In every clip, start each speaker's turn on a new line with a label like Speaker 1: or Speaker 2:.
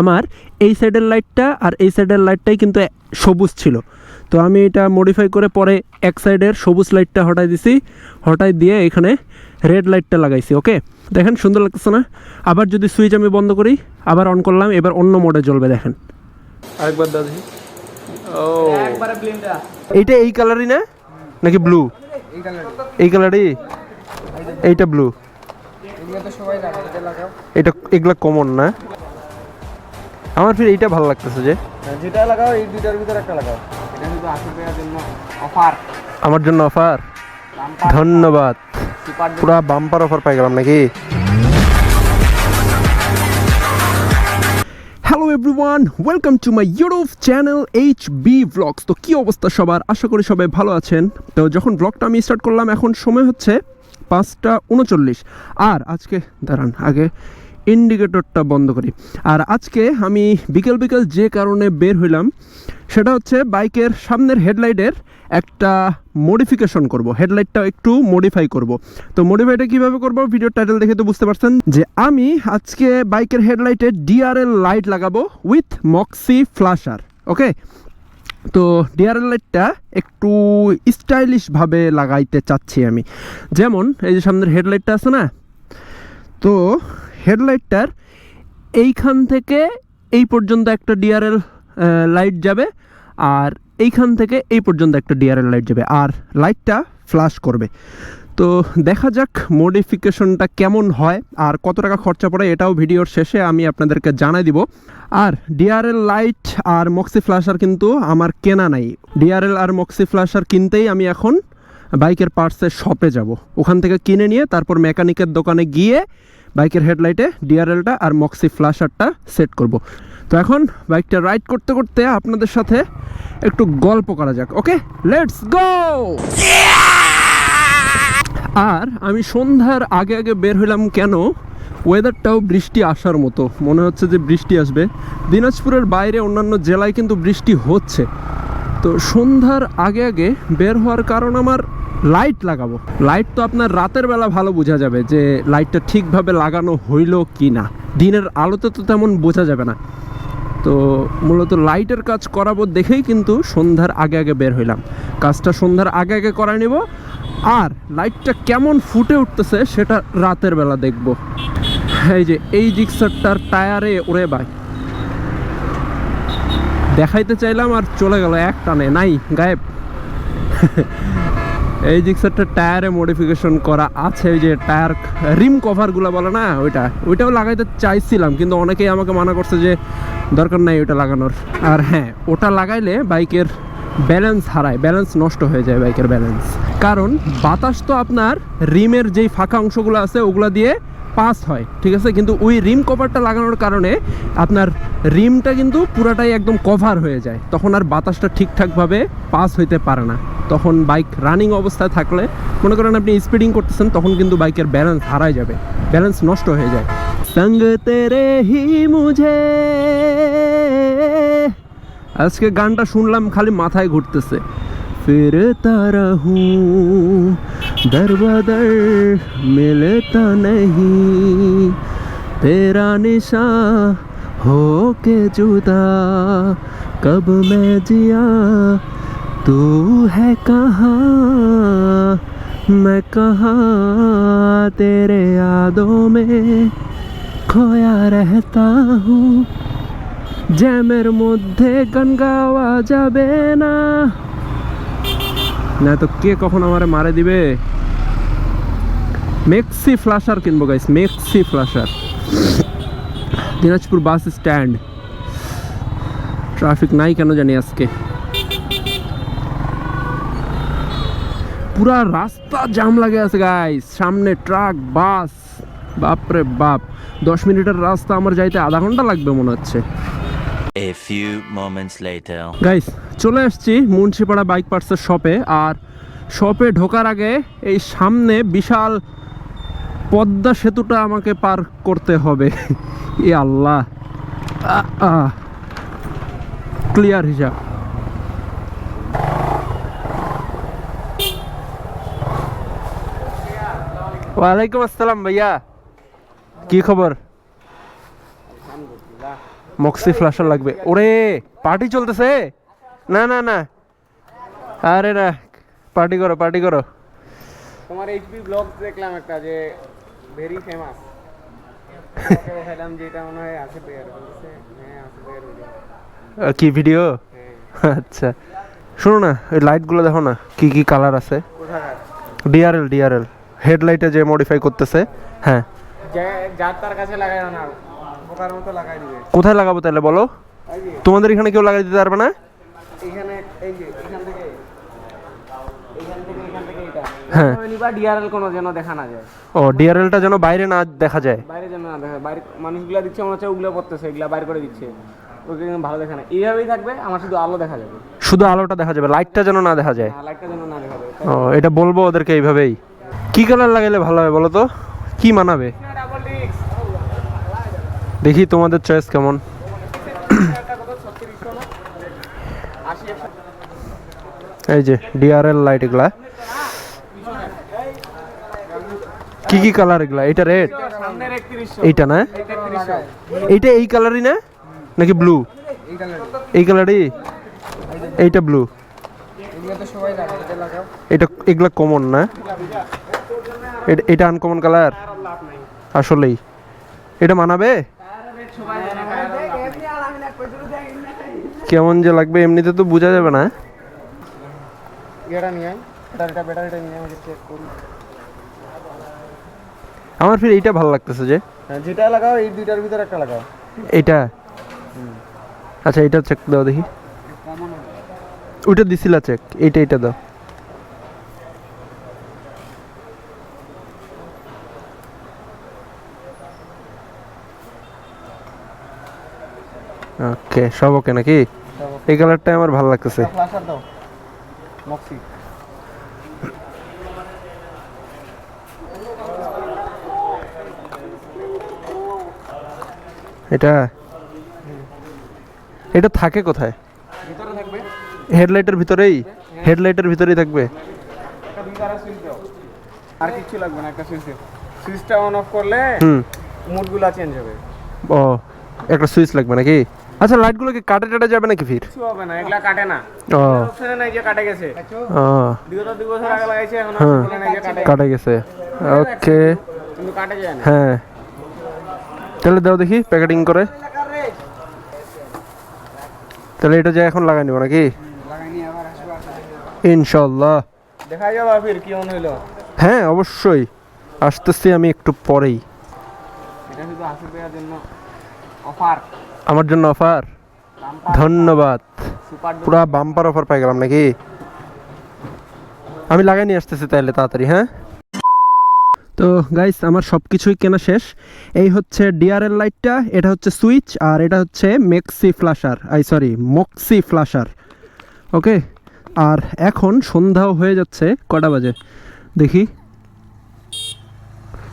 Speaker 1: আমার এই সাইডের লাইটটা আর এই সাইডের লাইটটাই কিন্তু সবুজ ছিল। তো আমি এটা মডিফাই করে পরে এক সাইডের সবুজ লাইটটা হটাই দিছি হটাই দিয়ে এখানে রেড লাইটটা লাগাইছি ওকে দেখেন সুন্দর লাগতেছে না? আবার যদি সুইচ আমি বন্ধ করি আবার অন করলাম এবার অন্য মোডে জ্বলবে দেখেন। আরেকবার দাদি ও।
Speaker 2: একবারে ব্লেন্ডার
Speaker 1: এইটা এই কালারই না? নাকি ব্লু
Speaker 2: এই কালার
Speaker 1: এই কালারই এইটা ব্লু
Speaker 2: এটা
Speaker 1: এগুলা কমন না? আমার ফির এইটা ভালো লাগতেছে যে
Speaker 2: যেটা লাগাও এই দুইটার ভিতরে একটা লাগাও। এটা কিন্তু আশি টাকার জন্য অফার
Speaker 1: আমার জন্য অফার ধন্যবাদ। পুরা বাম্পার অফার পাই গেলাম নাকি? Hello everyone welcome to my YouTube channel H B vlogs তো কী অবস্থা সবার? আশা করি সবাই ভালো আছেন। তো যখন ব্লগটা আমি স্টার্ট করলাম এখন সময় হচ্ছে পাঁচটা উনচল্লিশ। আর আজকে, দাঁড়ান, আগে ইন্ডিকেটরটা বন্ধ করি। আর আজকে আমি বিকেল বিকেল যে কারণে বের হইলাম, সেটা হচ্ছে বাইকের সামনের হেডলাইটের একটা মডিফিকেশন করব। হেডলাইটটা একটু মডিফাই করব। তো মডিফাইটা কীভাবে করব? ভিডিও টাইটেল দেখে তো বুঝতে পারছেন যে আমি আজকে বাইকের হেডলাইটে ডিআরএল লাইট লাগাবো উইথ মক্সি ফ্লাশার ওকে তো ডিআরএল লাইটটা একটু স্টাইলিশভাবে লাগাইতে চাচ্ছি আমি। যেমন, এই যে সামনের হেডলাইটটা আছে না? তো হেডলাইটটার এইখান থেকে এই পর্যন্ত একটা ডিআরএল লাইট যাবে আর এইখান থেকে এই পর্যন্ত একটা ডিআরএল লাইট যাবে। আর লাইটটা ফ্লাশ করবে। তো দেখা যাক মডিফিকেশনটা কেমন হয় আর কত টাকা খরচা পড়ে এটাও ভিডিওর শেষে আমি আপনাদেরকে জানাই দিব। আর ডিআরএল লাইট আর মক্সি ফ্ল্যাশার কিন্তু আমার কেনা নাই। ডিআরএল আর মক্সি ফ্ল্যাশার কিনতেই আমি এখন বাইকের পার্টসের শপে যাব। ওখান থেকে কিনে নিয়ে তারপর মেকানিকের দোকানে গিয়ে বাইকের হেডলাইটে ডিআরএলটা আর মক্সি ফ্ল্যাশারটা সেট করব। তো এখন বাইকটা রাইড করতে করতে আপনাদের সাথে একটু গল্প করা যাক। ওকে লেটস গো আর আমি সন্ধ্যার আগে আগে বের হইলাম কেন? ওয়েদারটাও বৃষ্টি আসার মতো। মনে হচ্ছে যে বৃষ্টি আসবে। দিনাজপুরের বাইরে অন্যান্য জেলায় কিন্তু বৃষ্টি হচ্ছে। তো সন্ধ্যার আগে আগে বের হওয়ার কারণ আমার লাইট লাগাবো। লাইট তো আপনার রাতের বেলা ভালো বোঝা যাবে যে লাইটটা ঠিকভাবে লাগানো হইল কি না দিনের আলোতে তো তেমন বোঝা যাবে না। তো মূলত লাইটের কাজ করাবো দেখেই কিন্তু সন্ধ্যার আগে আগে বের হইলাম। কাজটা সন্ধ্যার আগে আগে করায় নেব। আর লাইটটা কেমন ফুটে উঠতেছে সেটা রাতের বেলা দেখব। এই যে, এই জিক্সারটার টায়ারে, ওরে ভাই। দেখাইতে চাইলাম আর চলে গেল এক টানে। নাই, গায়েব। এই জিক্সারটা টায়ারে মডিফিকেশন করা আছে। ওই যে টায়ার রিম কভারগুলো বলে না, ওইটা। ওইটাও লাগাইতে চাইছিলাম, কিন্তু অনেকেই আমাকে মানা করছে যে দরকার নাই ওটা লাগানোর। আর হ্যাঁ ওটা লাগাইলে বাইকের ব্যালেন্স হারায় ব্যালেন্স নষ্ট হয়ে যায় বাইকের ব্যালেন্স কারণ বাতাস তো আপনার রিমের যেই ফাঁকা অংশগুলো আছে, ওগুলো দিয়ে পাস হয়, ঠিক আছে? কিন্তু ওই রিম কভারটা লাগানোর কারণে আপনার রিমটা কিন্তু পুরাটাই একদম কভার হয়ে যায়। তখন আর বাতাসটা ঠিকঠাকভাবে পাস হইতে পারে না। তখন বাইক রানিং অবস্থায় থাকলে, মনে করেন আপনি স্পিডিং করতেছেন, তখন কিন্তু বাইকের ব্যালেন্স হারায় যাবে। ব্যালেন্স নষ্ট হয়ে যায়। সঙ্গ তেরে হি মুঝে। আজকে গানটা শুনলাম খালি মাথায় ঘুরতেছে फिरता रहूं दर बदर मिलता नहीं तेरा निशा हो के जुदा कब मैं जिया तू है कहाँ मैं कहाँ तेरे यादों में खोया रहता हूँ জ্যামের মধ্যে গান গাওয়া যাবে না। না তো কে কখন আমারে মারে দিবে? মেক্সি ফ্লাশার কিনবো guys maxi flasher Dinajpur bus stand. Traffic নাই কেন জানি আজকে। পুরা রাস্তা জাম লাগে আছে গাইস সামনে ট্রাক, বাস। বাপরে বাপ, দশ মিনিটের রাস্তা আমার যাইতে আধা ঘণ্টা লাগবে মনে হচ্ছে।
Speaker 3: A few moments later.
Speaker 1: Guys চলে আসছি মুন্সিপাড়া বাইক পার্টসের শপে আর শপে ঢোকার আগে এই সামনে বিশাল পদ্মা সেতুটা আমাকে পার করতে হবে। এ আল্লাহ। ক্লিয়ার হিসাব। ওয়ালাইকুম আসসালাম ভাইয়া। কি খবর? মক্সি ফ্ল্যাশার লাগবে। ওরে পার্টি চলতেছে? না না না। আরে না পার্টি করো পার্টি করো।
Speaker 2: তোমার এইচপি ব্লগ দেখলাম একটা যে ভেরি ফেমাস মনে হয় পেয়ার হ্যাঁ পেয়ার
Speaker 1: কি ভিডিও
Speaker 2: হ্যাঁ।
Speaker 1: আচ্ছা। শোনো না ওই লাইটগুলো দেখো না কি কি কালার আছে? ডিআরএল ডিআরএল হেডলাইটে যে মডিফাই করতেছে হ্যাঁ।
Speaker 2: যার তার কাছে লাগাই না। মতো লাগাই দিবে।
Speaker 1: কোথায় লাগাবো তাহলে বলো? তোমাদের এখানে কেউ লাগাই দিতে পারবে না?
Speaker 2: এখানে এই যে এখান থেকে।
Speaker 1: হ্যাঁ।
Speaker 2: ডিআরএল কোনো যেন দেখা না যায়।
Speaker 1: ও ডিআরএলটা যেন বাইরে না দেখা যায়।
Speaker 2: বাইরে যেন না দেখা বাইরে মানুষগুলা দিচ্ছে মনে হচ্ছে ওগুলো পড়তেছে এগুলা বাইর করে দিচ্ছে। ওকে কিন্তু ভালো দেখা না। এইভাবেই থাকবে আমার শুধু আলো দেখা যাবে।
Speaker 1: শুধু আলোটা দেখা যাবে লাইটটা যেন না দেখা যায়।
Speaker 2: লাইটটা যেন না দেখা
Speaker 1: ও এটা বলব ওদেরকে এইভাবেই। কি কালার লাগাইলে ভালো হয় বলো তো? কি মানাবে? দেখি তোমাদের চয়েস কেমন। এই যে ডিআরএল লাইট এগুলা। কি কি কালার এগুলা? এটা রেড এইটা না?
Speaker 2: এইটা
Speaker 1: এই কালারই না? নাকি ব্লু এই কালারই এইটা ব্লু
Speaker 2: এটা
Speaker 1: এগুলা কমন না? এটা আনকমন কালার আসলেই। এটা মানাবে
Speaker 2: সবাই জানে
Speaker 1: কেমন যে লাগবে এমনিতে তো বোঝা যাবে না। আমার ফির এইটা ভালো লাগতেছে যে।
Speaker 2: হ্যাঁ যেটা লাগাও এই দুইটার ভিতর একটা লাগাও।
Speaker 1: এটা আচ্ছা এটা চেক দাও দেখি। ওইটা দিছিলা চেক এইটা এটা দাও। ওকে সব ওকে নাকি এই কালারটাই আমার ভালো লাগতেছে। এটা? এটা থাকে কোথায়?
Speaker 2: ভিতরে থাকবে।
Speaker 1: হেডলাইটের ভিতরেই? হেডলাইটের ভিতরেই থাকবে?
Speaker 2: আর কিছু লাগবে না একটা সুইচ সুইচটা অন অফ করলে মুডগুলা চেঞ্জ হবে।
Speaker 1: ও একটা সুইচ লাগবে নাকি? আচ্ছা লাইটগুলো কি কাটে টাটে যাবে নাকি ফির?
Speaker 2: কিছু হবে না এগুলা কাটে না।
Speaker 1: ও।
Speaker 2: অপশনে নাই যে কাটে গেছে।
Speaker 1: ও।
Speaker 2: বিগত দুই বছর আগে লাগাইছে এখন
Speaker 1: হ্যাঁ।
Speaker 2: অপশনে নাই যে কাটে।
Speaker 1: কাটে গেছে। ওকে।
Speaker 2: কিন্তু কাটে যায় না।
Speaker 1: হ্যাঁ। তাহলে দাও দেখি প্যাকেটিং করে। তাহলে এটা যে এখন লাগাই নিব নাকি?
Speaker 2: আসবে
Speaker 1: ইনশাল্লাহ
Speaker 2: দেখা যাবে ফির কি অন হইল?
Speaker 1: হ্যাঁ অবশ্যই। আসতেছি আমি একটু পরেই।
Speaker 2: এটা শুধু আশি টাকার জন্য। অফার।
Speaker 1: আমার জন্য অফার। ধন্যবাদ। পুরা বাম্পার অফার পাই গেলাম নাকি? আমি লাগাই নিয়ে আসতেছি তাহলে তাড়াতাড়ি হ্যাঁ? তো গাইস আমার সব কিছুই কেনা শেষ। এই হচ্ছে ডিআরএল লাইটটা এটা হচ্ছে সুইচ আর এটা হচ্ছে maxi flasher I sorry moxie flasher okay আর এখন সন্ধ্যাও হয়ে যাচ্ছে কটা বাজে? দেখি।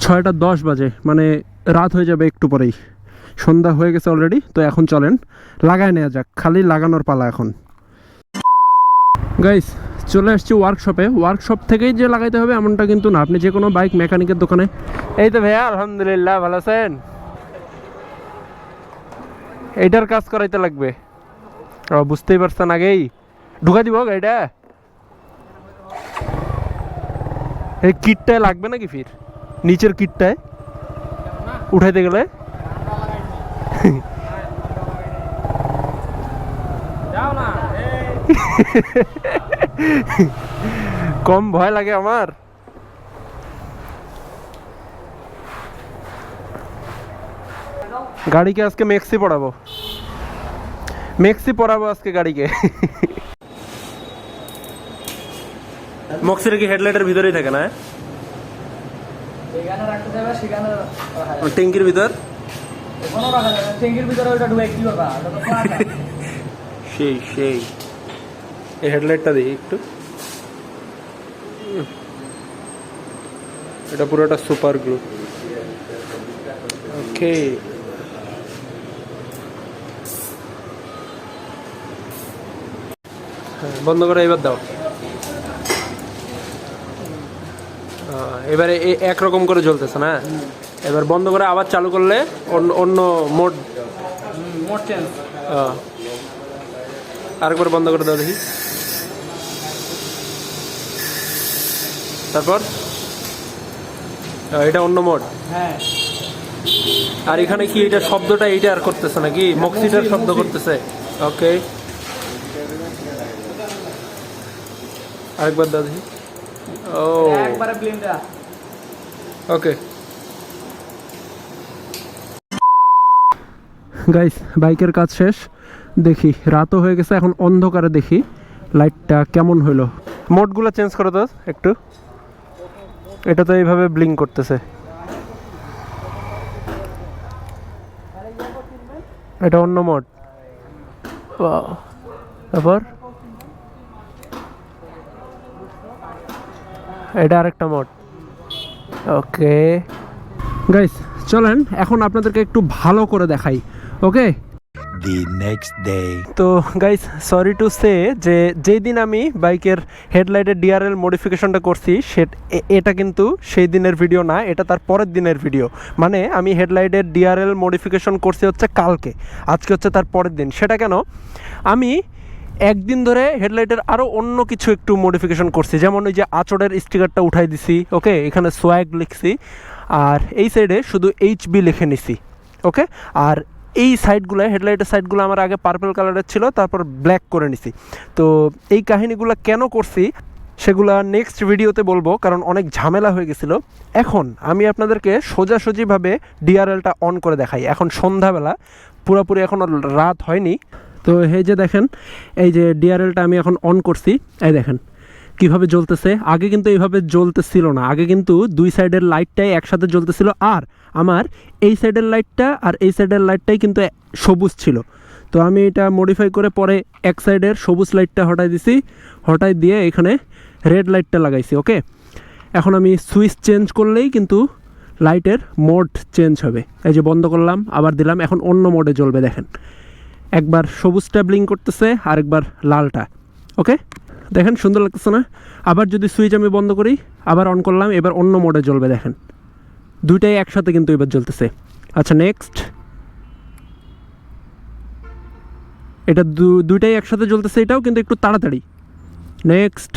Speaker 1: ছয়টা দশ বাজে মানে রাত হয়ে যাবে একটু পরেই। সন্ধ্যা হয়ে গেছে অলরেডি তো এখন চলেন লাগাই নেওয়া যাক, খালি লাগানোর পালা এখন। গাইস চলে আসছি ওয়ার্কশপে ওয়ার্কশপ থেকেই যে লাগাইতে হবে এমনটা কিন্তু না। আপনি যে কোনো বাইক মেকানিকের দোকানে এই তো ভাইয়া, আলহামদুলিল্লাহ, ভালো আছেন? এইটার কাজ করাইতে লাগবে। ও, বুঝতেই পারছেন আগেই। ঢুকা দিব গাড়িটা? এই কিটটায় লাগবে নাকি ফির? নিচের কিটটায়? উঠাইতে গেলে? কম ভয় লাগে আমার গাড়িকে আজকে মেক্সি পড়াবো মেক্সি পড়াবো আজকে গাড়িকে। মক্সির কি হেডলাইটের ভিতরেই থাকে না?
Speaker 2: এখানে রাখতে যাবে সেখানে
Speaker 1: ট্যাঙ্কির ভিতর সেই সেই। হেডলাইটটা দিই একটু। এটা পুরোটা সুপার গ্লু। ওকে। বন্ধ করে, এবার দাও। এবারে একরকম করে জ্বলতেছে না? এবার বন্ধ করে আবার চালু করলে অন্য মোড।
Speaker 2: মোট চেঞ্জ
Speaker 1: আরেকবার বন্ধ করে দাও দেখি। তারপর? এটা অন্য মোড।
Speaker 2: হ্যাঁ।
Speaker 1: আর এখানে কি এটা শব্দটা এইটা আর করতেছে নাকি? মক্সিটার শব্দ করতেছে। ওকে। আরেকবার দাও দেখি। ও।
Speaker 2: একবারে ব্লিন্ডা
Speaker 1: ওকে। গাইস বাইকের কাজ শেষ। দেখি, রাতও হয়ে গেছে, এখন অন্ধকারে দেখি লাইটটা কেমন হইল মোডগুলো চেঞ্জ করে দাও একটু। এটা তো এইভাবে ব্লিং করতেছে। এটা অন্য মোড। তারপর? এটা আরেকটা মোড। ওকে গাইস চলেন, এখন আপনাদেরকে একটু ভালো করে দেখাই। Okay
Speaker 3: the next day.
Speaker 1: তো গাইস সরি টু সে যে যেই দিন আমি বাইকের হেডলাইটের ডিআরএল মডিফিকেশনটা করছি সে এটা কিন্তু সেই দিনের ভিডিও না এটা তার পরের দিনের ভিডিও মানে আমি হেডলাইটের ডিআরএল মডিফিকেশন করছি হচ্ছে কালকে আজকে হচ্ছে তার পরের দিন। সেটা কেন? আমি একদিন ধরে হেডলাইটের আরও অন্য কিছু একটু মডিফিকেশন করছি যেমন ওই যে আচড়ের স্টিকারটা উঠাই দিছি ওকে এখানে সোয়াগ লিখছি আর এই সাইডে শুধু এইচবি লিখে নিছি ওকে আর এই সাইডগুলো হেডলাইটের সাইডগুলো আমার আগে পার্পল কালারের ছিল, তারপর ব্ল্যাক করে নিছি। তো এই কাহিনীগুলো কেন করছি, সেগুলা নেক্সট ভিডিওতে বলব, কারণ অনেক ঝামেলা হয়ে গেছিল। এখন আমি আপনাদেরকে সোজাসুজিভাবে ডিআরএলটা অন করে দেখাই। এখন সন্ধ্যাবেলা, পুরোপুরি এখনও রাত হয়নি। তো এই যে দেখেন, এই যে ডিআরএলটা আমি এখন অন করছি, এই দেখেন। কীভাবে জ্বলতেছে? আগে কিন্তু এইভাবে জ্বলতেছিল না। আগে কিন্তু দুই সাইডের লাইটটাই একসাথে জ্বলতেছিল। আর আমার এই সাইডের লাইটটা আর এই সাইডের লাইটটাই কিন্তু সবুজ ছিল। তো আমি এটা মডিফাই করে পরে এক সাইডের সবুজ লাইটটা হটাই দিছি। হটাই দিয়ে এখানে রেড লাইটটা লাগাইছি ওকে এখন আমি সুইচ চেঞ্জ করলেই কিন্তু লাইটের মোড চেঞ্জ হবে। এই যে বন্ধ করলাম, আবার দিলাম, এখন অন্য মোডে জ্বলবে, দেখেন। একবার সবুজটা ব্লিং করতেছে, আরেকবার লালটা ওকে দেখেন, সুন্দর লাগতেছে না? আবার যদি সুইচ আমি বন্ধ করি, আবার অন করলাম, এবার অন্য মোডে জ্বলবে, দেখেন। দুইটাই একসাথে কিন্তু এবার জ্বলতেছে। আচ্ছা নেক্সট এটা দুইটাই একসাথে জ্বলতেছে, এটাও কিন্তু একটু তাড়াতাড়ি। নেক্সট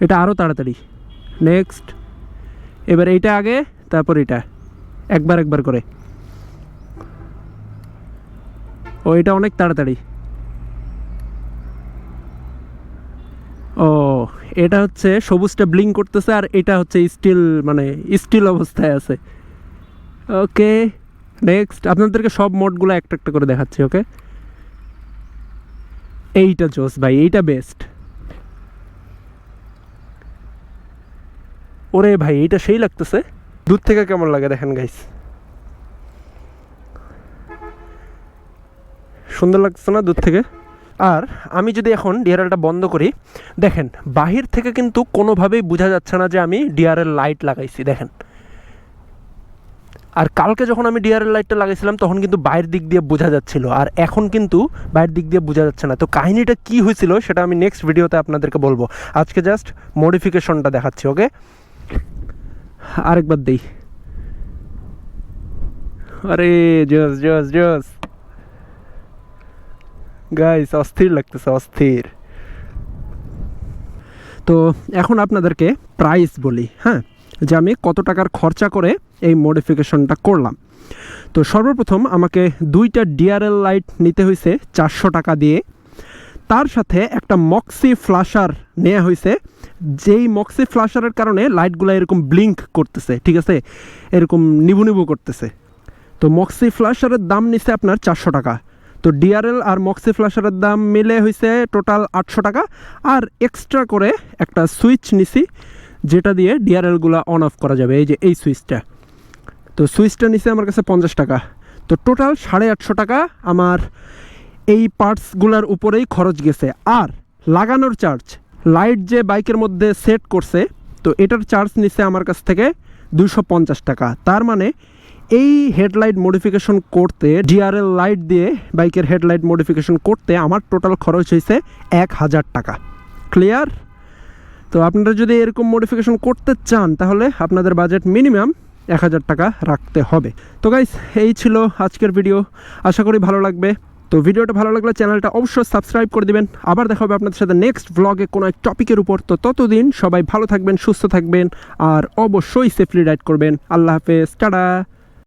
Speaker 1: এটা আরও তাড়াতাড়ি। নেক্সট এবার এইটা আগে, তারপর এটা। একবার একবার করে। ও, এটা অনেক তাড়াতাড়ি ও এটা হচ্ছে সবুজটা ব্লিং করতেছে আর এটা হচ্ছে স্টিল মানে স্টিল অবস্থায় আছে। ওকে নেক্সট আপনাদেরকে সব মোডগুলো একটা একটা করে দেখাচ্ছি ওকে এইটা জোস ভাই, এইটা বেস্ট ওরে ভাই, এইটা সেই লাগতেছে। দূর থেকে কেমন লাগে দেখেন গাইস সুন্দর লাগতেছে না দূর থেকে? আর আমি যদি এখন ডিআরএলটা বন্ধ করি, দেখেন, বাহির থেকে কিন্তু কোনোভাবেই বোঝা যাচ্ছে না যে আমি ডিআরএল লাইট লাগাইছি, দেখেন। আর কালকে যখন আমি ডিআরএল লাইটটা লাগাইছিলাম, তখন কিন্তু বাইরের দিক দিয়ে বোঝা যাচ্ছিল, আর এখন কিন্তু বাইরের দিক দিয়ে বোঝা যাচ্ছে না। তো কাহিনীটা কি হয়েছিল, সেটা আমি নেক্সট ভিডিওতে আপনাদেরকে বলব। আজকে জাস্ট মডিফিকেশনটা দেখাচ্ছি ওকে আরেকবার দেই। আরে, জস জস জস। গাইস অস্থির লাগতেছে, অস্থির। তো এখন আপনাদেরকে প্রাইস বলি হ্যাঁ? যে আমি কত টাকার খরচা করে এই মডিফিকেশনটা করলাম। তো সর্বপ্রথম আমাকে দুইটা ডিআরএল লাইট নিতে হয়েছে চারশো টাকা দিয়ে। তার সাথে একটা মক্সি ফ্লাশার নেওয়া হয়েছে যেই মক্সি ফ্লাশারের কারণে লাইটগুলো এরকম ব্লিঙ্ক করতেছে, ঠিক আছে? এরকম নিবু নিবু করতেছে। তো মক্সি ফ্লাশারের দাম নিছে আপনার চারশো টাকা। তো ডিআরএল আর মক্সি ফ্লাশারের দাম মিলে হয়েছে টোটাল আটশো টাকা। আর এক্সট্রা করে একটা সুইচ নিছি, যেটা দিয়ে ডিআরএলগুলো অন অফ করা যাবে, এই যে এই সুইচটা তো সুইচটা নিছে আমার কাছে পঞ্চাশ টাকা। তো টোটাল সাড়ে আটশো টাকা আমার এই পার্টসগুলোর উপরেই খরচ গেছে। আর লাগানোর চার্জ লাইট যে বাইকের মধ্যে সেট করছে, তো এটার চার্জ নিচ্ছে আমার কাছ থেকে দুশো টাকা। তার মানে এই হেডলাইট মডিফিকেশন করতে ডিআরএল লাইট দিয়ে বাইকের হেডলাইট মডিফিকেশন করতে আমার টোটাল খরচ হয়েছে এক হাজার টাকা। ক্লিয়ার তো আপনারা যদি এরকম মডিফিকেশন করতে চান, তাহলে আপনাদের বাজেট মিনিমাম এক হাজার টাকা রাখতে হবে। তো গাইস এই ছিল আজকের ভিডিও আশা করি ভালো লাগবে। তো ভিডিওটা ভালো লাগলে চ্যানেলটা অবশ্যই সাবস্ক্রাইব করে দিবেন। আবার দেখা হবে আপনাদের সাথে নেক্সট ব্লগে কোনো এক টপিকের উপর। তো ততদিন সবাই ভালো থাকবেন, সুস্থ থাকবেন, আর অবশ্যই সেফলি রাইড করবেন। আল্লাহ হাফেজ। টাটা!